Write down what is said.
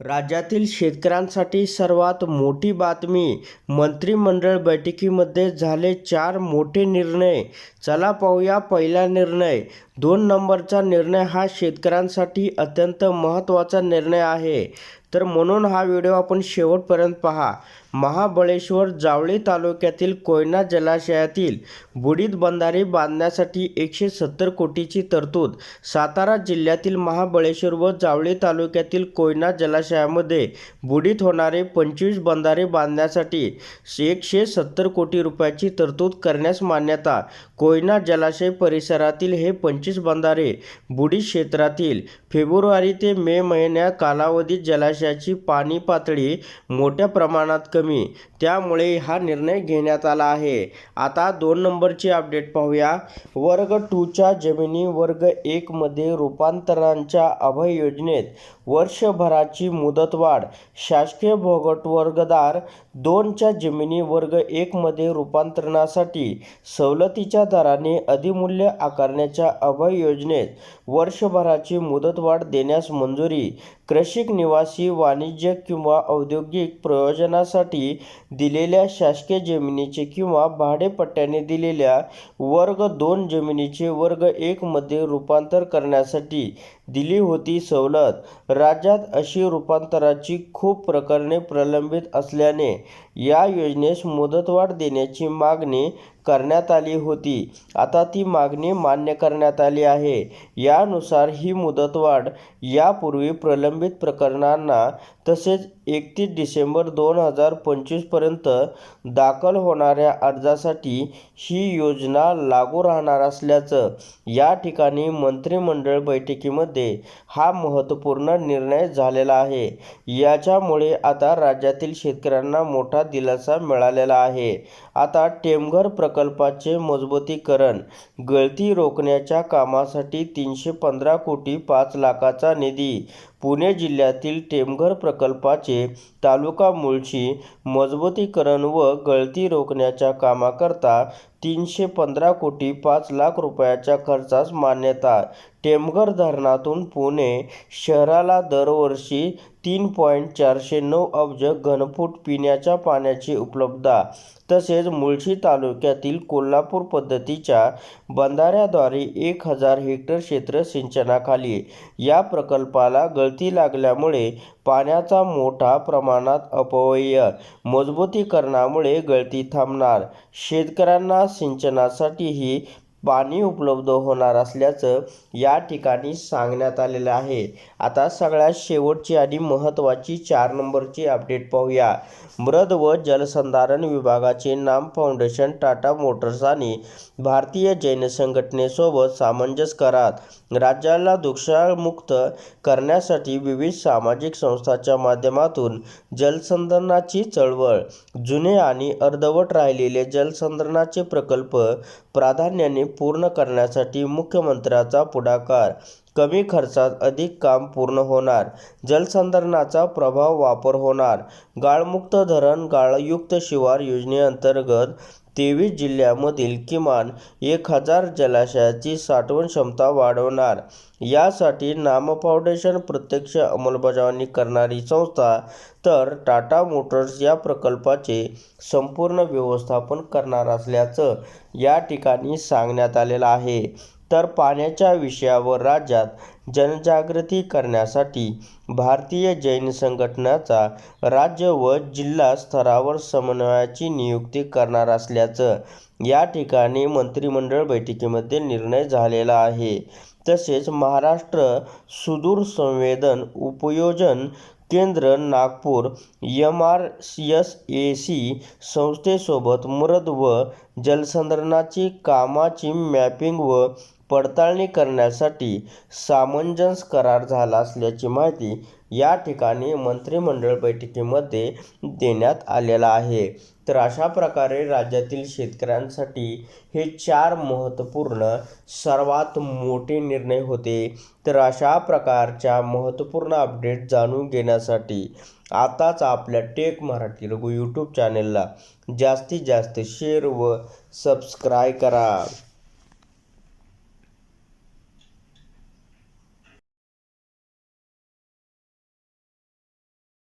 राज्यातील शेतकऱ्यांसाठी सर्वात मोठी बातमी मंत्रिमंडळ बैठकीमध्ये झाले चार मोठे निर्णय. चला पाहूया पहिला निर्णय. दोन नंबरचा निर्णय हा शेतकऱ्यांसाठी अत्यंत महत्त्वाचा निर्णय आहे. तर म्हणून हा व्हिडिओ आपण शेवटपर्यंत पहा. महाबळेश्वर जावळी तालुक्यातील कोयना जलाशयातील बुडीत बंधारे बांधण्यासाठी एकशे सत्तर कोटीची तरतूद. सातारा जिल्ह्यातील महाबळेश्वर व जावळी तालुक्यातील कोयना जलाशयामध्ये बुडीत होणारे पंचवीस बंधारे बांधण्यासाठी एकशे सत्तर कोटी रुपयाची तरतूद करण्यास मान्यता. कोयना जलाशय परिसरातील हे पंचवीस बंधारे बुडीत क्षेत्रातील फेब्रुवारी ते मे महिन्या कालावधीत जलाशय जलाशयाची पाणी पातळी मोठ्या प्रमाणात कमी त्यामुळे हा निर्णय घेण्यात आला आहे. आता दोन नंबरची अपडेट पाहूया. वर्ग टूच्या जमिनी वर्ग एकमध्ये रूपांतरांच्या अभय योजनेत वर्षभराची मुदतवाढ शासकीय भोगट वर्गदार दोनच्या जमिनी वर्ग एकमध्ये रूपांतरणासाठी सवलतीच्या दराने अधिमूल्य आकारण्याच्या अभय योजनेत वर्षभराची मुदतवाढ देण्यास मंजुरी कृषिक निवासी वाणिज्य किंवा औद्योगिक प्रयोजनासाठी दिलेल्या शासकीय जमिनीचे किंवा भाडेपट्ट्याने दिलेल्या वर्ग दोन जमिनीचे वर्ग एकमध्ये रूपांतर करण्यासाठी दिली होती सवलत. राज्यात अशी रूपांतराची खूप प्रकरणे प्रलंबित असल्याने या योजनेस मुदतवाढ देण्याची मागणी करण्यात आली होती. आता ती मागणी मान्य करण्यात आली आहे. यानुसार ही मुदतवाढ यापूर्वी प्रलंबित प्रकरणांना तसेच एकतीस डिसेंबर दोन हजार पंचवीसपर्यंत दाखल होणाऱ्या अर्जासाठी ही योजना लागू राहणार असल्याचं या ठिकाणी मंत्रिमंडळ बैठकीमध्ये हा महत्त्वपूर्ण निर्णय झालेला आहे. याच्यामुळे आता राज्यातील शेतकऱ्यांना मोठा दिलासा मिळालेला आहे. आता टेमघर प्रकल्पाचे मजबूतीकरण गळती रोखण्याच्या कामासाठी तीनशे पंधरा कोटी पाच लाखाचा निधी पुणे जिल्ह्यातील टेमघर प्रकल्पाचे तालुका मुळशी मजबूतीकरण व गळती रोखण्याच्या कामाकरता तीनशे पंधरा कोटी पाच लाख रुपयाच्या खर्चास मान्यता. टेमघर धरणातून पुणे शहराला दरवर्षी तीन पॉईंट चारशे नऊ अब्ज घनफूट पिण्याच्या पाण्याची उपलब्धता. तसेच मुळशी तालुक्यातील कोल्हापूर पद्धतीच्या बंधाऱ्याद्वारे एक हजार हेक्टर क्षेत्र सिंचनाखाली या प्रकल्पाला गळती लागल्यामुळे पाण्याचा मोठा प्रमाणात अपव्यय मजबूतीकरणामुळे गळती थांबणार. शेतकऱ्यांना सिंचनासाठीही पाणी उपलब्ध होणार असल्याचं या ठिकाणी सांगण्यात आलेलं आहे. आता सगळ्यात शेवटची आणि महत्त्वाची चार नंबरची अपडेट पाहूया. मृद व जलसंधारण विभागाचे नाम फाउंडेशन टाटा मोटर्स आणि भारतीय जैन संघटनेसोबत सामंजस्य करात राज्याला दुष्काळमुक्त करण्यासाठी विविध सामाजिक संस्थांच्या माध्यमातून जलसंधारणाची चळवळ जुने आणि अर्धवट राहिलेले जलसंधारणाचे प्रकल्प प्राधान्याने पूर्ण करण्यासाठी मुख्यमंत्र्याचा पुढाकार. कमी खर्चात अधिक काम पूर्ण होणार. जलसंधारणाचा प्रभाव वापर होणार. गाळमुक्त धरण गाळयुक्त शिवार योजनेअंतर्गत तेवीस जिल्ह्यांमधील किमान एक हजार जलाशयाची साठवण क्षमता वाढवणार. यासाठी नाम फाउंडेशन प्रत्यक्ष अंमलबजावणी करणारी संस्था तर टाटा मोटर्स या प्रकल्पाचे संपूर्ण व्यवस्थापन करणार असल्याचं या ठिकाणी सांगण्यात आलेलं आहे. तर पाण्याच्या विषयावर राज्यात जनजागृती करण्यासाठी भारतीय जैन संघटनाचा राज्य व जिल्हा स्तरावर समन्वयाची नियुक्ती करणार असल्याचं या ठिकाणी मंत्रिमंडळ बैठकीमध्ये निर्णय झालेला आहे. तसेच महाराष्ट्र सुदूर संवेदन उपयोजन केंद्र Nagpur M R S A C संस्थेसोबत मृद व जलसंधारणाची कामाची मॅपिंग व पडताळणी करण्यासाठी सामंजस्य करार झाला असल्याची माहिती या ठिकाणी मंत्रिमंडळ बैठकीमध्ये देण्यात आलेला आहे. तर अशा प्रकारे राज्यातील शेतकऱ्यांसाठी हे चार महत्त्वपूर्ण सर्वात मोठे निर्णय होते. तर अशा प्रकारच्या महत्त्वपूर्ण अपडेट जाणून घेण्यासाठी आताच आपल्या टेक मराठी लघु यूट्यूब चॅनेलला जास्तीत जास्त शेअर व सबस्क्राईब करा.